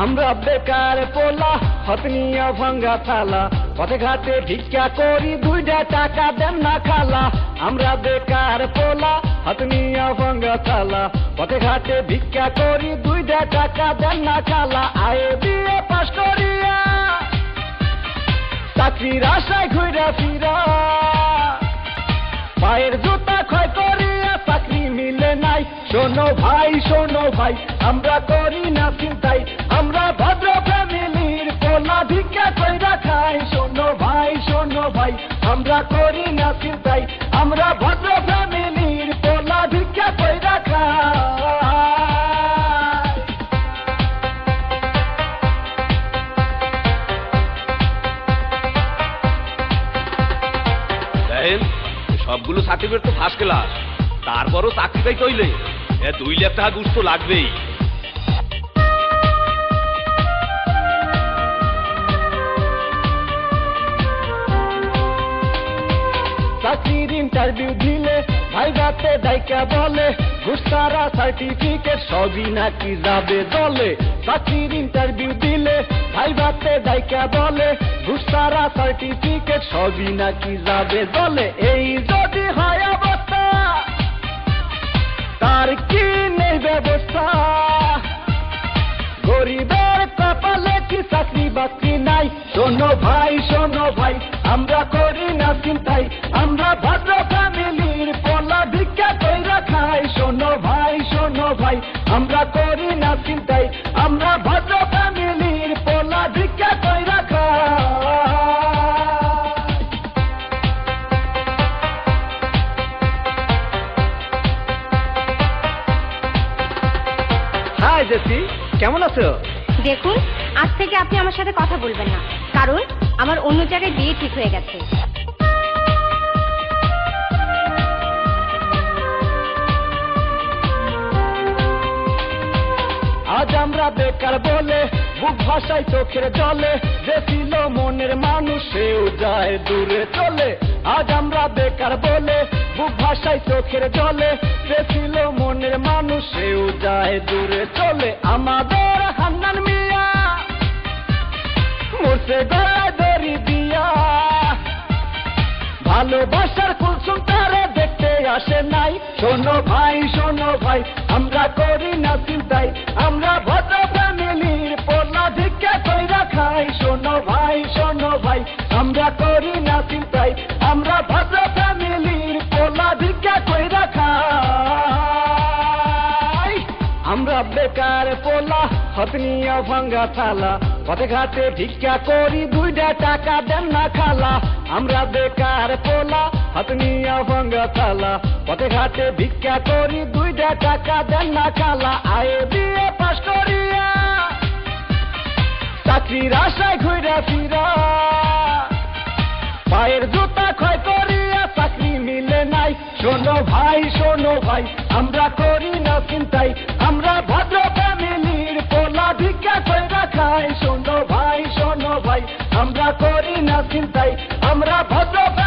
বেকার পোলা হতনিয়া ভাঙ্গা থালা, পথে ঘাটে ভিক্ষা করি দুইটা টাকা দেন না খালা। আমরা বেকার পোলা হতনিয়া ভাঙ্গা থালা, পথে ঘাটে ভিক্ষা করি দুইটা টাকা দেন না খালা। আয়ে বিয়ে পাশ করিয়া চাকরির আশায় ঘুরা ফিরা। পায়ের জুতা ক্ষয় করিয়া চাকরি মিলে নাই। শোনো ভাই শোনো ভাই, আমরা করি আমরা করি না চিন্তাই, আমরা ভদ্র ফ্যামিলির পোলা ভিক্ষা খাই। দেখেন সবগুলো সার্টিফিকেট তো ফার্স্ট ক্লাস তারপরও চাকরি পাই দুই লাখ টাকা ঘুষ লাগবেই। চাকরির ইন্টারভিউ দিলে ভাই রাতে ডাইকা বলে ঘুষতারা সার্টিফিকেট সবই নাকি যাবে দলে। চাকরির ইন্টারভিউ দিলে ভাই রাতে ডাইকা বলে ঘুষতারা সার্টিফিকেট সবই নাকি যাবে দলে। এই যদি হয় অবস্থা, তার কি নেই ব্যবস্থা? গরিবের কপালে কি চাকরি বাকরি নাই? শোনো ভাই শোনো ভাই, আমরা আমরা করি না চিন্তাই, আমরা ভদ্র ফ্যামিলির পলা ভিক্ষা কইরা খাই। হাই জেসি, কেমন আছো? দেখুন, আজ থেকে আপনি আমার সাথে কথা বলবেন না। কারণ, আমার অন্য জায়গায় বিয়ে ঠিক হয়ে গেছে। বেকার বলে বুক ভাষায় চোখের জলে। যে ছিল মনের মানুষ, সেও যায় দূরে চলে। আজ আমরা বেকার বলে বুক ভাষায় চোখের জলে। যে ছিল মনের মানুষ, সেও যায় দূরে চলে। আমাদের হান্নান মিয়া মরছে গলায় দড়ি দিয়া। ভালোবাসার কুলসুম তারা দেখতে আসে নাই। শোনো ভাই শোনো ভাই, আমরা করি না চিন্তাই আমরা ভদ্র ফ্যামিলির পোলা ভিক্ষা কইরা খাই, শোনো ভাই শোনো ভাই, আমরা করি না চিন্তাই, আমরা ভদ্র ফ্যামিলির পোলা ভিক্ষা কইরা খাই। আমরা বেকার পোলা হতনিয়া ভাঙ্গা থালা পথে ঘাটে ভিক্ষা করি দুইটা টাকা দেন না খালা। আমরা বেকার পোলা হতনিয়া ভাঙ্গা থালা পথে ঘাটে ভিক্ষা করি দুইটা টাকা দেন না খালা। আয়ে বিয়ে পাশ করিয়া চাকরির আশায় ঘুরা ফিরা। পায়ের জুতা ক্ষয় করিয়া চাকরি মিলে নাই। শোনো ভাই শোনো ভাই, আমরা করি না চিন্তাই। আমরা করি না চিন্তাই। আমরা ভদ্র